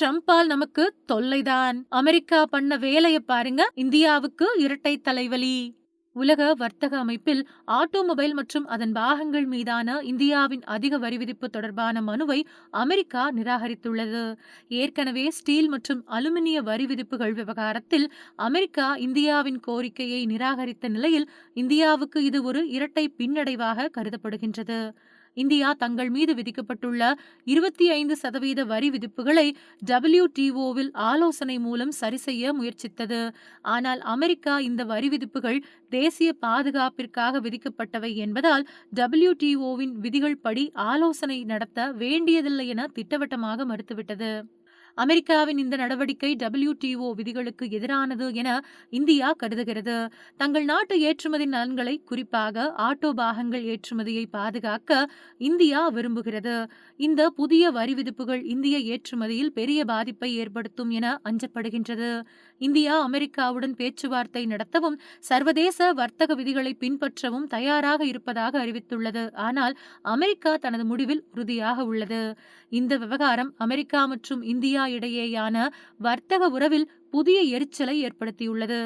ட்ரம்பால் நமக்கு தொல்லைதான். அமெரிக்கா பண்ண வேலைய பாருங்க. இந்தியாவுக்கு இரட்டை தலைவலி. உலக வர்த்தக அமைப்பில் ஆட்டோமொபைல் மற்றும் அதன் பாகங்கள் மீதான இந்தியாவின் அதிக வரி விதிப்பு தொடர்பான மனுவை அமெரிக்கா நிராகரித்துள்ளது. ஏற்கனவே ஸ்டீல் மற்றும் அலுமினிய வரி விதிப்புகள் விவகாரத்தில் அமெரிக்கா இந்தியாவின் கோரிக்கையை நிராகரித்த நிலையில் இந்தியாவுக்கு இது ஒரு இரட்டை பின்னடைவாக கருதப்படுகின்றது. இந்தியா தங்கள் மீது விதிக்கப்பட்டுள்ள இருபத்தி ஐந்து சதவீத வரி விதிப்புகளை டபிள்யூடிஓவில் ஆலோசனை மூலம் சரிசெய்ய முயற்சித்தது. ஆனால் அமெரிக்கா இந்த வரி விதிப்புகள் தேசிய பாதுகாப்பிற்காக விதிக்கப்பட்டவை என்பதால் டபிள்யூடிஓவின் விதிகள் படி ஆலோசனை நடத்த வேண்டியதில்லை என திட்டவட்டமாக மறுத்துவிட்டது. அமெரிக்காவின் இந்த நடவடிக்கை டபிள்யூடிஓ விதிகளுக்கு எதிரானது என இந்தியா கருதுகிறது. தங்கள் நாட்டு ஏற்றுமதி நலன்களை குறிப்பாக ஆட்டோ பாகங்கள் ஏற்றுமதியை பாதுகாக்க இந்தியா விரும்புகிறது. இந்த புதிய வரி விதிப்புகள் இந்திய ஏற்றுமதியில் பெரிய பாதிப்பை ஏற்படுத்தும் என அஞ்சப்படுகின்றது. இந்தியா அமெரிக்காவுடன் பேச்சுவார்த்தை நடத்தவும் சர்வதேச வர்த்தக விதிகளை பின்பற்றவும் தயாராக இருப்பதாக அறிவித்துள்ளது. ஆனால் அமெரிக்கா தனது முடிவில் உறுதியாக உள்ளது. இந்த விவகாரம் அமெரிக்கா மற்றும் இந்தியா இடையேயான வர்த்தக உறவில் புதிய எரிச்சலை ஏற்படுத்தியுள்ளது.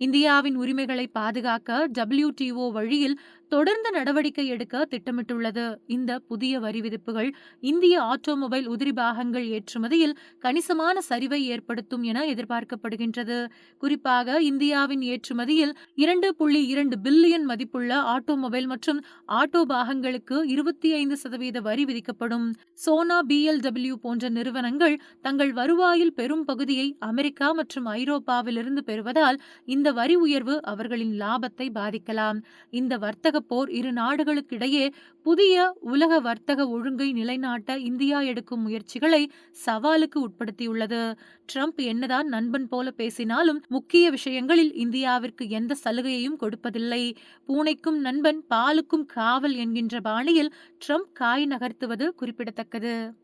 இந்தியாவின் உரிமைகளை பாதுகாக்க டபிள்யூடிஓ வழியில் தொடர்ந்து நடவடிக்கை எடுக்க திட்டமிட்டுள்ளது. இந்த புதிய வரி விதிப்புகள் இந்திய ஆட்டோமொபைல் உதிரி பாகங்கள் ஏற்றுமதியில் கணிசமான சரிவை ஏற்படுத்தும் என எதிர்பார்க்கப்படுகின்றது. குறிப்பாக இந்தியாவின் ஏற்றுமதியில் இரண்டு புள்ளி இரண்டு பில்லியன் மதிப்புள்ள ஆட்டோமொபைல் மற்றும் ஆட்டோ பாகங்களுக்கு இருபத்தி ஐந்து சதவீத வரி விதிக்கப்படும். சோனா பிஎல்டபிள்யூ போன்ற நிறுவனங்கள் தங்கள் வருவாயில் பெரும் பகுதியை அமெரிக்கா மற்றும் ஐரோப்பாவிலிருந்து பெறுவதால் இந்த வரி உயர்வு அவர்களின் லாபத்தை பாதிக்கலாம். இந்த வர்த்தக போர் இரு நாடுகளுக்கிடையே புதிய உலக வர்த்தக ஒழுங்கை நிலைநாட்ட இந்தியா எடுக்கும் முயற்சிகளை சவாலுக்கு உட்படுத்தியுள்ளது. ட்ரம்ப் என்னதான் நண்பன் போல பேசினாலும் முக்கிய விஷயங்களில் இந்தியாவிற்கு எந்த சலுகையையும் கொடுப்பதில்லை. பூனைக்கும் நண்பன் பாலுக்கும் காவல் என்கின்ற பாணியில் ட்ரம்ப் காய் நகர்த்துவது குறிப்பிடத்தக்கது.